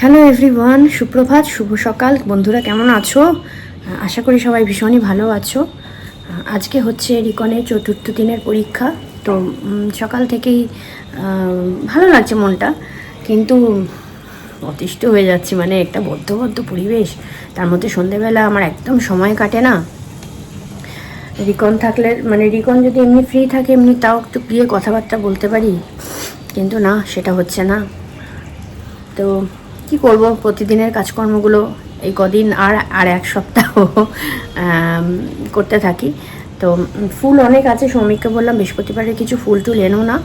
Hello everyone সুপ্রভাত, শুভ সকাল। বন্ধুরা, কেমন আছো? আশা করি সবাই ভীষণই ভালো আছো। আজকে হচ্ছে রিকনের চতুর্থ দিনের পরীক্ষা। তো সকাল থেকেই ভালো লাগছে মনটা। কিন্তু অতিষ্ঠ হয়ে যাচ্ছি মানে একটা বদ্ধ বদ্ধ পরিবেশ। তার মধ্যে সন্ধেবেলা আমার একদম সময় কাটে না। রিকন থাকলে মানে রিকন যদি এমনি ফ্রি থাকে, এমনি তাও একটু গিয়ে কথাবার্তা বলতে পারি। কিন্তু না, সেটা হচ্ছে না। তো কি করব? প্রতিদিনের কাজকর্মগুলো এই কদিন আর আর এক সপ্তাহ করতে থাকি। তো ফুল অনেক আছে, সৌমিককে বললাম, বৃহস্পতিবারে কিছু ফুল টুল এনো না।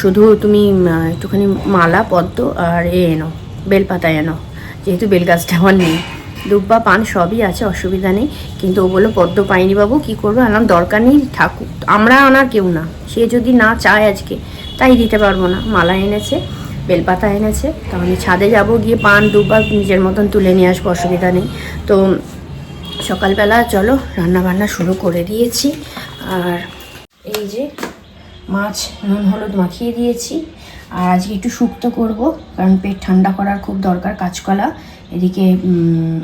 শুধু তুমি একটুখানি মালা, পদ্ম আর এ এনো, বেলপাতা এনো। যেহেতু বেলগাছটা আমার নেই। দুব্বা পান সবই আছে, অসুবিধা নেই। কিন্তু ও বলল, পদ্ম পাইনি বাবু, কী করব? আলাম দরকার নেই ঠাকুর আমরা আনার কেউ না। সে যদি না চায় আজকে, তাই দিতে পারব না। মালা এনেছে। বেলপাতা এনেছে। তো আমি ছাদে যাব, গিয়ে পান দুবার নিজের মতন তুলে নিয়ে আসব, অসুবিধা নেই। তো সকালবেলা চলো রান্না বান্না শুরু করে দিয়েছি। আর এই যে মাছ, নুন, হলুদ মাখিয়ে দিয়েছি। আর আজকে একটু শুক্তো করব, কারণ পেট ঠান্ডা করার খুব দরকার কাঁচকলা। এদিকে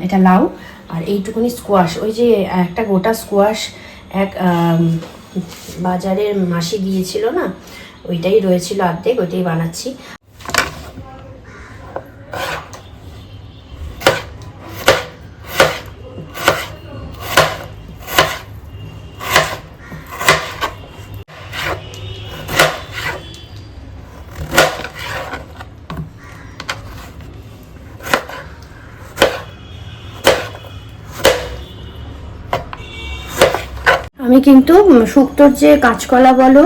এটা লাউ আর এইটুকুনি স্কোয়াশ ওই যে একটা গোটা স্কোয়াশ এক বাজারের মাসি দিয়েছিল না, ওইটাই রয়েছিল অর্ধেক, ওইটাই বানাচ্ছি আমি কিন্তু উম, শুক্তোর যে কাঁচকলা বলো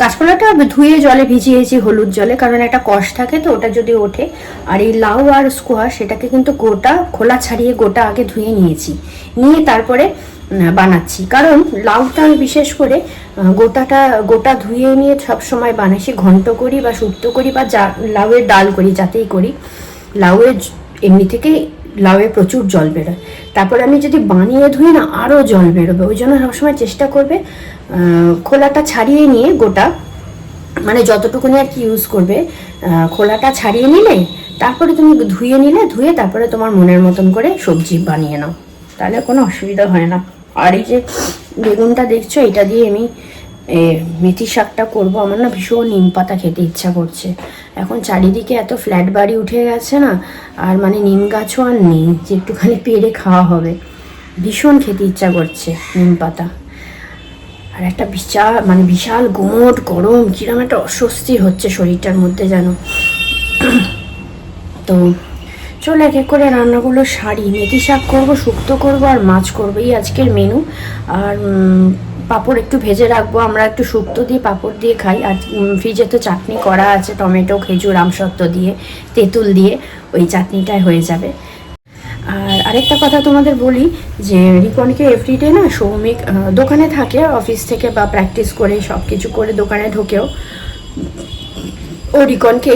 কাঁচকলাটা ধুয়ে জলে ভিজিয়েছি হলুদ জলে, কারণ একটা কষ থাকে তো, ওটা যদি ওঠে। আর এই লাউ আর স্কোয়াশ সেটাকে কিন্তু গোটা, খোলা ছাড়িয়ে গোটা আগে ধুয়ে নিয়েছি। নিয়ে তারপরে বানাচ্ছি। কারণ লাউটা আমি বিশেষ করে গোটাটা, গোটা ধুয়ে নিয়ে সব সময় বানাইছি, ঘন্ট করি বা শুক্তো করি বা যা, লাউয়ের ডাল করি, যাতেই করি। লাউয়ের এমনি থেকেই লাউয়ে প্রচুর জল বেরোয়। তারপরে আমি যদি বানিয়ে ধুই না আরও জল বেরোবে। ওই জন্য সবসময় চেষ্টা করবে খোলাটা ছাড়িয়ে নিয়ে গোটা মানে যতটুকুনি আর কি ইউজ করবে খোলাটা ছাড়িয়ে নিলে, তারপরে তুমি ধুয়ে নিলে, ধুয়ে তারপরে তোমার মনের মতন করে সবজি বানিয়ে নাও। তাহলে কোনো অসুবিধা হয় না। আর এই যে বেগুনটা দেখছ, এটা দিয়ে আমি এ, মেথি শাকটা করব। আমার না ভীষণ নিম পাতা খেতে ইচ্ছা করছে। এখন চারিদিকে এত ফ্ল্যাট বাড়ি উঠে গেছে না আর মানে নিম গাছও আর নেই যে একটুখানি পেরে খাওয়া হবে। ভীষণ খেতে ইচ্ছা করছে নিম পাতা। আর একটা বিশাল মানে বিশাল গোমট গরম কিরম একটা অস্বস্তি হচ্ছে শরীরটার মধ্যে যেন। তো চল এক এক করে রান্নাগুলো সারি। মেথি শাক করব শুক্তো করব আর মাছ করব এই আজকের মেনু আর পাঁপড় একটু ভেজে রাখব, আমরা একটু শুক্তো দিয়ে পাঁপড় দিয়ে খাই, আর ফ্রিজে তো চাটনি করা আছে, টমেটো, খেজুর, আমসত্ত্ব দিয়ে, তেঁতুল দিয়ে, ওই চাটনিটাই হয়ে যাবে। আর আরেকটা কথা তোমাদের বলি, যে রিকনকে এভরিডে না সৌমিক দোকানে থাকে অফিস থেকে বা প্র্যাকটিস করে সব কিছু করে দোকানে ঢোকেও। ও রিকনকে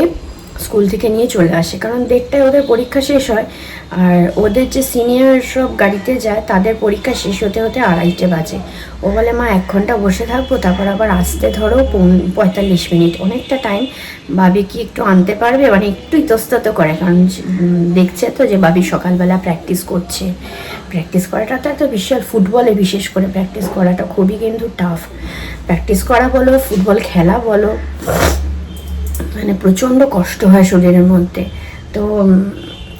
স্কুল থেকে নিয়ে চলে আসে, কারণ দেড়টায় ওদের পরীক্ষা শেষ হয় আর ওদের যে সিনিয়র সব গাড়িতে যায়, তাদের পরীক্ষা শেষ হতে হতে আড়াইটে বাজে। ও বলে, মা, এক ঘণ্টা বসে থাকব, তারপর আবার আসতে ধরো পঁয়তাল্লিশ মিনিট। অনেকটা টাইম ভাবি কি একটু আনতে পারবে? মানে একটু ইতস্তত করে, কারণ দেখছে তো যে ভাবি সকালবেলা প্র্যাকটিস করছে। প্র্যাকটিস করাটা তো বিশাল, ফুটবলে বিশেষ করে প্র্যাকটিস করাটা খুবই কিন্তু টাফ প্র্যাকটিস করা বলো, ফুটবল খেলা বলো মানে প্রচণ্ড কষ্ট হয় শরীরের মধ্যে। তো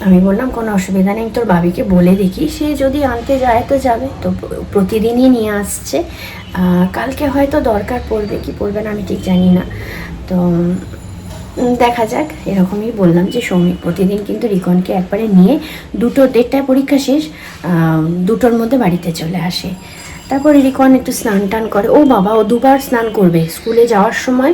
আমি বললাম, কোনো অসুবিধা নেই, তোর ভাবিকে বলে দেখি। সে যদি আনতে যায় তো যাবে। তো প্রতিদিনই নিয়ে আসছে। কালকে হয়তো দরকার পড়বে, কি পড়বে না আমি ঠিক জানি না। তো দেখা যাক, এরকমই বললাম যে সৌমিক প্রতিদিন কিন্তু রিকনকে একবারে নিয়ে দুটো দেড়টায় পরীক্ষা শেষ দুটোর মধ্যে বাড়িতে চলে আসে। তারপরে রিকন একটু স্নান টান করে। ও বাবা, ও দুবার স্নান করবে। স্কুলে যাওয়ার সময়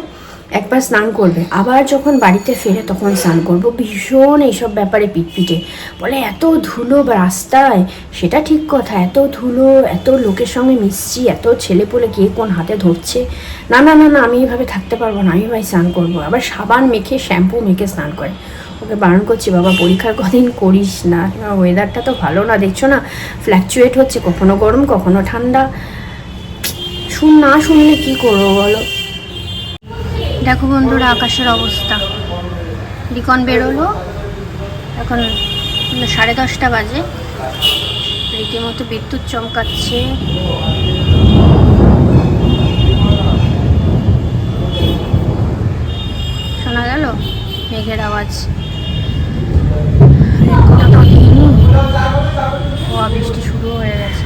একবার স্নান করবে, আবার যখন বাড়িতে ফেরে তখন স্নান করব। ভীষণ এইসব ব্যাপারে পিটপিটে। বলে, এত ধুলো রাস্তায়? সেটা ঠিক কথা, এত ধুলো, এত লোকের সঙ্গে মিশছি, এত ছেলে পুলে কে কোন হাতে ধরছে? না না না না, আমি এইভাবে থাকতে পারব না, আমি ভাই স্নান করব। আবার সাবান মেখে শ্যাম্পু মেখে স্নান করে। ওকে, বারণ করছি বাবা, পরীক্ষার কদিন করিস না ওয়েদারটা তো ভালো না, দেখছ না ফ্ল্যাকচুয়েট হচ্ছে, কখনো গরম, কখনো ঠান্ডা। শুন না, শুনলে কী করব বলো? দেখো বন্ধুরা, আকাশের অবস্থা। লিকন বেরোলো। এখন সাড়ে দশটা বাজে। রীতিমতো বিদ্যুৎ চমকাচ্ছে। শোনা গেল? মেঘের আওয়াজ। বৃষ্টি শুরু হয়ে গেছে।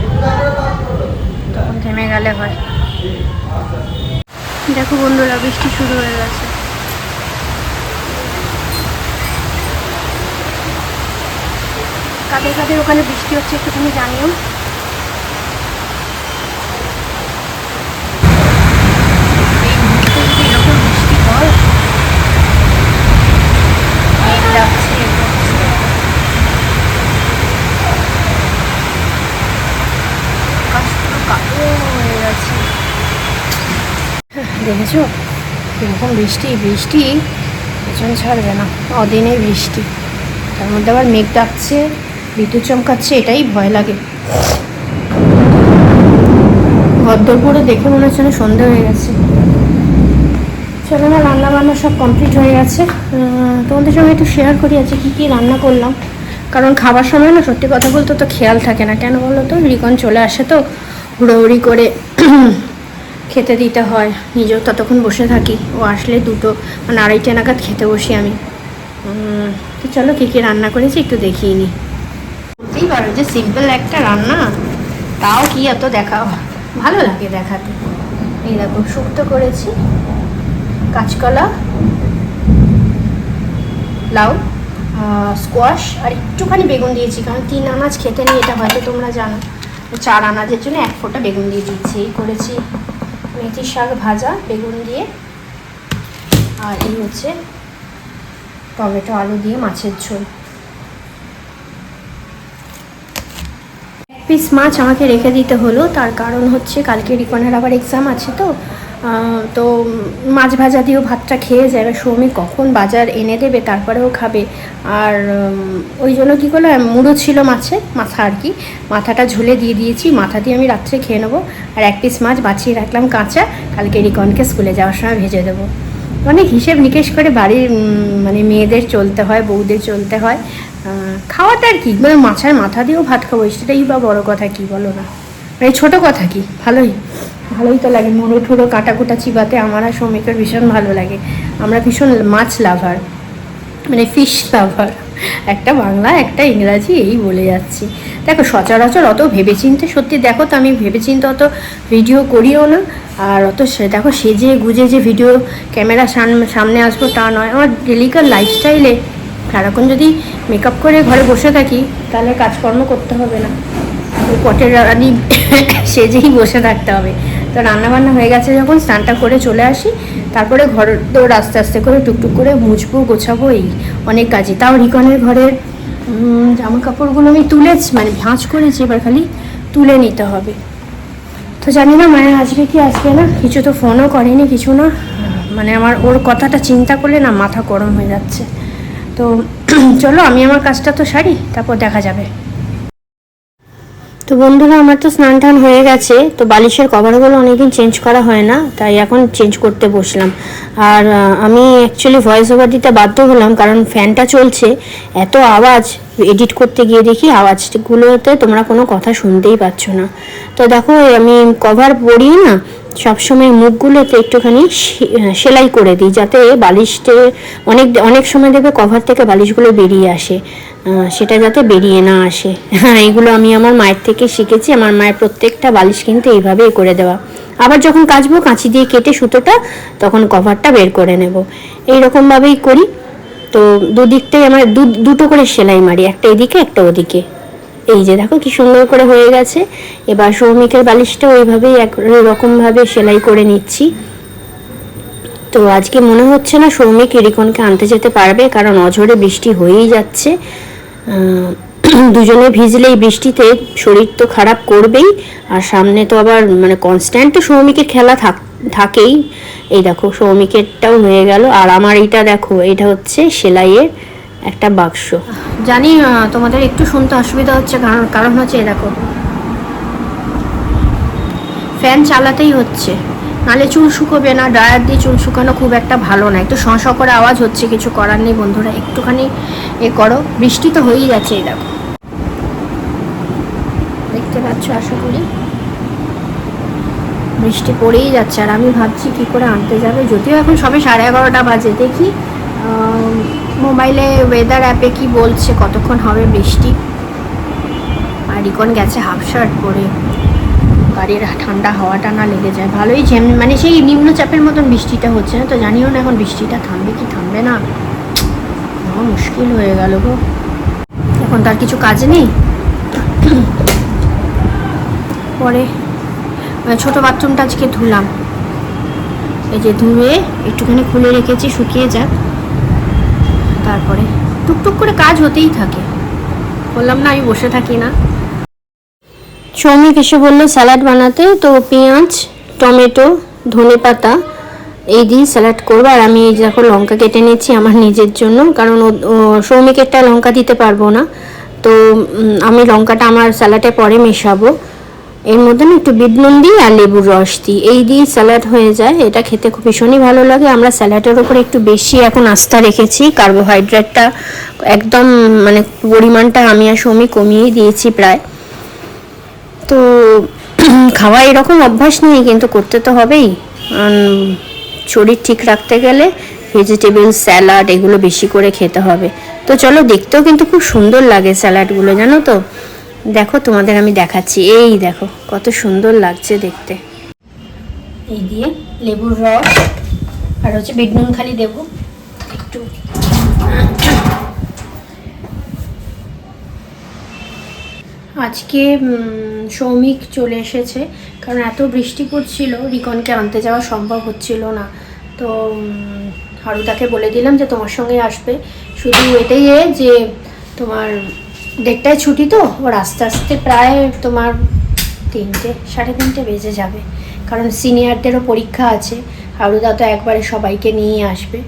তখন থেমে গেলে হয়। দেখো বন্ধুরা বৃষ্টি শুরু হয়ে গেছে। কাদের কাদের ওখানে বৃষ্টি হচ্ছে একটুখানি জানিও এই মুহূর্তে যদি এরকম বৃষ্টি হয় মেঘ ডাকছে, এ করছে। আকাশ পুরো কালো হয়ে গেছে দেখেছ? এরকম বৃষ্টি বৃষ্টি, পেছন ছাড়বে না, অদিনে বৃষ্টি। তার মধ্যে আবার মেঘ ডাকছে, বিদ্যুৎ চমকাচ্ছে, এটাই ভয় লাগে। ঘরদোর করে দেখে মনে হচ্ছে না সন্ধে হয়ে গেছে। চলো না রান্না বান্না সব কমপ্লিট হয়ে গেছে। তোমাদের সঙ্গে একটু শেয়ার করি আছে কী কী রান্না করলাম। কারণ খাবার সময় না, সত্যি কথা বলতে তো খেয়াল থাকে না। কেন বলো তো? রিকন চলে আসে তো, হুড়োহুড়ি করে। খেতে দিতে হয়। নিজেও ততক্ষণ বসে থাকি। ও আসলে দুটো মানে আড়াইটে নাগাদ খেতে বসি আমি। তো চলো কী কী রান্না করেছি একটু দেখিয়ে নিই বুঝতেই পারো যে সিম্পল একটা রান্না, তাও কি এত দেখা ভালো লাগে দেখাতে। এই দেখো, শুক্তো করেছি, কাঁচকলা, লাউ স্কোয়াশ আর একটুখানি বেগুন দিয়েছি, কারণ তিন আনাজ খেতে নিয়ে এটা হয়তো তোমরা জানো। চার আনাজের জন্য এক ফোঁটা বেগুন দিয়ে দিচ্ছি, এই করেছি। মেথি শাক ভাজা, বেগুন দিয়ে। আর এই হচ্ছে টমেটো, আলু দিয়ে মাছের ঝোল। পিস মাছ আমাকে রেখে দিতে হলো, তার কারণ হচ্ছে কালকে রিপনের আবার এক্সাম আছে তো তো মাছ ভাজা দিয়েও ভাতটা খেয়ে যায় এবার সৌমি কখন বাজার এনে দেবে তারপরেও খাবে। আর ওই জন্য কী করল মুড়ো ছিল মাছে মাথা আর কি মাথাটা ঝুলে দিয়ে দিয়েছি মাথা দিয়ে আমি রাত্রে খেয়ে নেব। আর এক পিস মাছ বাছিয়ে রাখলাম কাঁচা কালকে রিকনকে স্কুলে যাওয়ার সময় ভেজে দেবো। অনেক হিসেব নিকেশ করে বাড়ির মানে মেয়েদের চলতে হয় বউদের চলতে হয়। আহ, খাওয়াটা আর কি মানে মাছের মাথা দিয়েও ভাত খাব সেটাই বা বড় কথা কি বলো না। মানে ছোট কথা কি? ভালোই। ভালোই তো লাগে। মুড়ো ঠুড়ো কাটা কুটা চিবাতে আমার আর শ্রমিকের ভীষণ ভালো লাগে। আমরা ভীষণ মাছ লাভার। মানে ফিশ লাভার একটা বাংলা, একটা ইংরাজি, এই বলে যাচ্ছি। দেখো, সচরাচর অত ভেবেচিন্তে, সত্যি দেখো তো আমি ভেবেচিন্তে অত ভিডিও করিও না। আর অত সে, দেখো, সেজে গুজে যে ভিডিও ক্যামেরা সামনে আসব তা নয়। আমার ডেলিকার লাইফস্টাইলে সারাক্ষণ যদি মেকআপ করে ঘরে বসে থাকি, তাহলে কাজকর্ম করতে হবে না। পটের রানি সেজেই বসে থাকতে হবে। তো রান্না বান্না হয়ে গেছে যখন, স্নানটা করে চলে আসি। তারপরে ঘর দৌড় আস্তে আস্তে করে টুকটুক করে মুছবো, গোছাবো, এই অনেক কাজই। তাও রিকনের ঘরের জামা কাপড়গুলো আমি তুলেছি মানে ভাঁজ করেছি, এবার খালি তুলে নিতে হবে। তো জানি না, মায়ের আজকে কি আসবে না, কিছু তো ফোনও করেনি, কিছু না। মানে আমার, ওর কথাটা চিন্তা করলে না মাথা গরম হয়ে যাচ্ছে। তো চলো, আমি আমার কাজটা তো সারি, তারপর দেখা যাবে। তো বন্ধুরা, আমার তো স্নান টান হয়ে গেছে, তো বালিশের কভারগুলো অনেকদিন চেঞ্জ করা হয় না, তাই এখন চেঞ্জ করতে বসলাম। আর আমি অ্যাকচুয়ালি ভয়েস ওভার দিতে বাধ্য হলাম, কারণ ফ্যানটা চলছে, এত আওয়াজ এডিট করতে গিয়ে দেখি আওয়াজগুলোতে তোমরা কোনো কথা শুনতেই পাচ্ছ না। তো দেখো, আমি কভার পড়ি না সবসময় মুখগুলোতে একটুখানি সেলাই করে দিই, যাতে বালিশতে অনেক অনেক সময় দেখবে কভার থেকে বালিশগুলো বেরিয়ে আসে। সেটা যাতে বেরিয়ে না আসে। এগুলো আমি আমার মায়ের থেকে শিখেছি, আমার মায়ের প্রত্যেকটা বালিশ কিন্তু এইভাবেই করে দেওয়া। আবার যখন কাচবো, কাঁচি দিয়ে কেটে সুতোটা, তখন কভারটা বের করে নেব। এই রকমভাবেই করি। তো দুদিকটাই আমার দুটো করে সেলাই মারি, একটা এদিকে, একটা ওদিকে। এই যে দেখো কি সুন্দর করে হয়ে গেছে। এবার সৌমিকের বালিশটা ওইভাবেই রকমভাবে সেলাই করে নিচ্ছি। তো আজকে মনে হচ্ছে না সৌমিক ইরিকনকে আনতে যেতে পারবে, কারণ অঝরে বৃষ্টি হয়েই যাচ্ছে। দুজনে ভিজলেই বৃষ্টিতে শরীর তো খারাপ করবেই, আর সামনে তো আবার মানে কনস্ট্যান্ট তো সৌমিকের খেলা থাক থাকেই। এই দেখো সৌমিকেরটাও হয়ে গেল। আর আমার এইটা দেখো এটা হচ্ছে সেলাইয়ের একটা বাক্স। জানি তোমাদের একটু শুনতে অসুবিধা হচ্ছে, কারণ কারণ হচ্ছে দেখো। ফ্যান চালাতেই হচ্ছে। নালে চুল শুকোবে না, ড্রায়ার দিয়ে চুল শুকানো খুব একটা ভালো না। একটু শঁ করে আওয়াজ হচ্ছে, কিছু করার নেই বন্ধুরা, একটুখানি এ করো। বৃষ্টি তো হয়েই যাচ্ছে এই দেখো। দেখতে পাচ্ছ, আশা করি। বৃষ্টি পড়েই যাচ্ছে, আর আমি ভাবছি কি করে আনতে যাবে। যদিও এখন সবে সাড়ে এগারোটা বাজে, দেখি মোবাইলে ওয়েদার অ্যাপে কি বলছে, কতক্ষণ হবে বৃষ্টি? আর রিকন গেছে হাফ শার্ট পরে। গাড়ির ঠান্ডা হাওয়াটা না লেগে যায়। ভালোই ঝেম মানে সেই নিম্নচাপের মতন বৃষ্টিটা হচ্ছে না তো, জানিও না এখন বৃষ্টিটা থামবে কি থামবে না। মুশকিল হয়ে গেল গো। এখন তার কিছু কাজ নেই। পরে ছোট বাথরুমটা আজকে ধুলাম। এই যে ধুয়ে একটুখানি খুলে রেখেছি, শুকিয়ে যাক। তারপরে টুকটুক করে কাজ হতেই থাকে। বললাম, না, আমি বসে থাকি না। সৌমিক এসে বলল, স্যালাড বানাতে? তো পেঁয়াজ, টমেটো, ধনে পাতা, এই দিয়ে স্যালাড করব। আর আমি এই দেখো, লঙ্কা কেটে নিয়েছি আমার নিজের জন্য, কারণ সৌমিকেরটা লঙ্কা দিতে পারব না। তো আমি লঙ্কাটা আমার স্যালাডে পরে মেশাবো। এর মধ্যে একটু বিট নুন দিই আর লেবুর রস দিই। এই দিয়ে স্যালাড হয়ে যায়। এটা খেতে খুব ভীষণই ভালো লাগে। আমরা স্যালাডের ওপর একটু বেশি এখন আস্থা রেখেছি। কার্বোহাইড্রেটটা একদম মানে পরিমাণটা আমি আর সৌমি কমিয়েই দিয়েছি প্রায়। তো খাওয়া এরকম অভ্যাস নেই, কিন্তু করতে তো হবেই। শরীর ঠিক রাখতে গেলে ভেজিটেবল, স্যালাড এগুলো বেশি করে খেতে হবে। তো চলো দেখতেও কিন্তু খুব সুন্দর লাগে স্যালাডগুলো, জানো তো? দেখো, তোমাদের আমি দেখাচ্ছি। এই দেখো, কত সুন্দর লাগছে দেখতে। এই দিয়ে লেবুর রস, আর হচ্ছে বিট নুন খালি দেবো। একটু। আজকে সৌমিক চলে এসেছে, কারণ এত বৃষ্টি পড়ছিল, রিকনকে আনতে যাওয়া সম্ভব হচ্ছিল না। তো হারুদাকে বলে দিলাম যে তোমার সঙ্গে আসবে। শুধু এটাই যে তোমার দেড়টায় ছুটি তো, ওর আস্তে আস্তে প্রায় তোমার তিনটে, সাড়ে তিনটে বেজে যাবে। কারণ সিনিয়রদেরও পরীক্ষা আছে, হারুদা তো একবারে সবাইকে নিয়ে আসবে।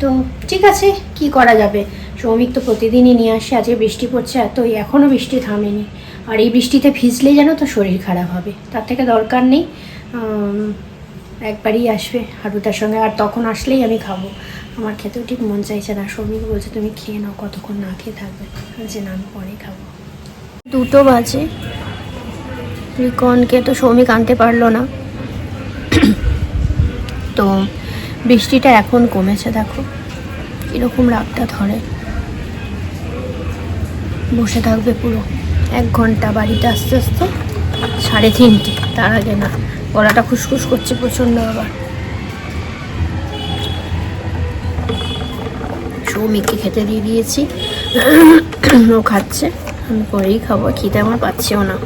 তো ঠিক আছে, কি করা যাবে? শ্রমিক তো প্রতিদিনই নিয়ে আসে, আজকে বৃষ্টি পড়ছে এতই এখনও বৃষ্টি থামেনি। আর এই বৃষ্টিতে ভিজলেই যেন তো শরীর খারাপ হবে। তার থেকে দরকার নেই একবারই আসবে হারুদার সঙ্গে, আর তখন আসলেই আমি খাব। আমার খেতেও ঠিক মন চাইছে না। শ্রমিক বলছে, তুমি খেয়ে নাও, কতক্ষণ না খেয়ে থাকবে? যে না, আমি পরে খাব। দুটো বাজে। রিকনকে তো শ্রমিক আনতে পারল না। তো বৃষ্টিটা এখন কমেছে, দেখো। কীরকম রাগটা ধরে। বসে থাকবে পুরো। এক ঘণ্টা বাড়িতে আস্তে আস্তে। সাড়ে তিনটে, তার আগে না। গলাটা খুসখুস করছে প্রচণ্ড আবার। সৌমিককে খেতে দিয়ে দিয়েছি। ও খাচ্ছে। আমি পরেই খাব। খিদে আমার পাচ্ছেও না।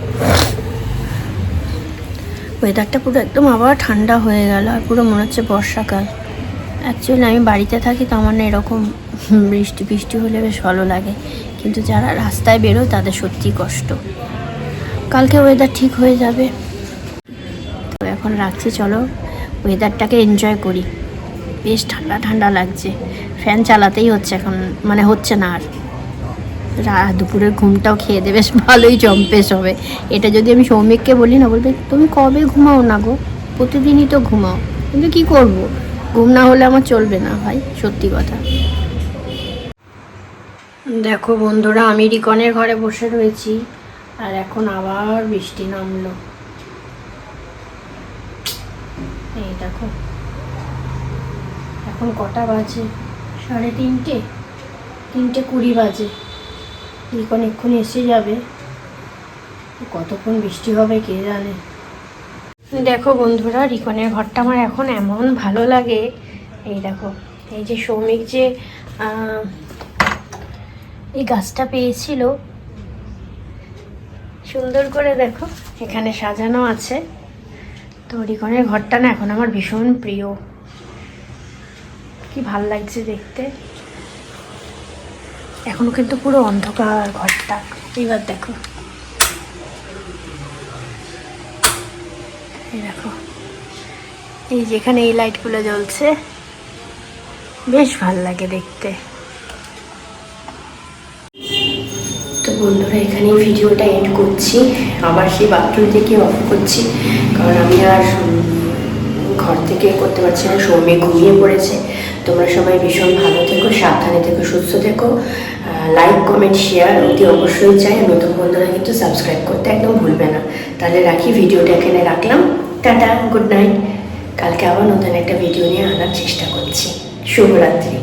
ওয়েদারটা পুরো একদম আবার ঠান্ডা হয়ে গেল। আর পুরো মনে হচ্ছে বর্ষাকাল। অ্যাকচুয়ালি আমি বাড়িতে থাকি তো আমার না এরকম বৃষ্টি বৃষ্টি হলে বেশ ভালো লাগে। কিন্তু যারা রাস্তায় বেরোয়, তাদের সত্যি কষ্ট। কালকে ওয়েদার ঠিক হয়ে যাবে। তো এখন রাখছি, চলো। ওয়েদারটাকে এনজয় করি। বেশ ঠান্ডা ঠান্ডা লাগছে। ফ্যান চালাতেই হচ্ছে এখন মানে হচ্ছে না আর। দুপুরের ঘুমটাও খেয়ে দেবে বেশ ভালোই জম্পেশ হবে। এটা যদি আমি সৌমিককে বলি না, বলবে, তুমি কবে ঘুমাও না গো? প্রতিদিনই তো ঘুমাও। কিন্তু কি করব? ঘুম না হলে আমার চলবে না ভাই, সত্যি কথা। দেখো বন্ধুরা, আমি রিকনের ঘরে বসে রয়েছি, আর এখন আবার বৃষ্টি নামলো। এই দেখো, এখন কটা বাজে? সাড়ে তিনটে তিনটে কুড়ি বাজে। রিকন এক্ষুনি এসে যাবে। কতক্ষণ বৃষ্টি হবে কে জানে? দেখো বন্ধুরা রিকনের ঘরটা আমার এখন এমন ভালো লাগে। এই দেখো, এই যে সৌমিক যে এই গাছটা পেয়েছিল। সুন্দর করে দেখো, এখানে সাজানো আছে। তো রিকনের ঘরটা না এখন আমার ভীষণ প্রিয়। কি ভালো লাগছে দেখতে? এখনও কিন্তু পুরো অন্ধকার ঘরটা। এবার দেখো। এই দেখো। এই যেখানে এই লাইটগুলো জ্বলছে। বেশ ভালো লাগে দেখতে। তো বন্ধুরা এখানে ভিডিওটা এড করছি। আবার সেই বাথরুম থেকে অফ করছি। কারণ আমি আর ঘর থেকে করতে পারছি না সৌমি ঘুমিয়ে পড়েছে। তোমরা সবাই ভীষণ ভালো থেকো, সাবধানে থেকো, সুস্থ থেকো। লাইক কমেন্ট শেয়ার অতি অবশ্যই চাই। নতুন বন্ধুরা কিন্তু সাবস্ক্রাইব করতে একদম ভুলবে না। তাহলে রাখি, ভিডিওটা এখানে রাখলাম। টাটা গুড নাইট কালকে আবার নতুন একটা ভিডিও নিয়ে আনার চেষ্টা করছি। শুভরাত্রি।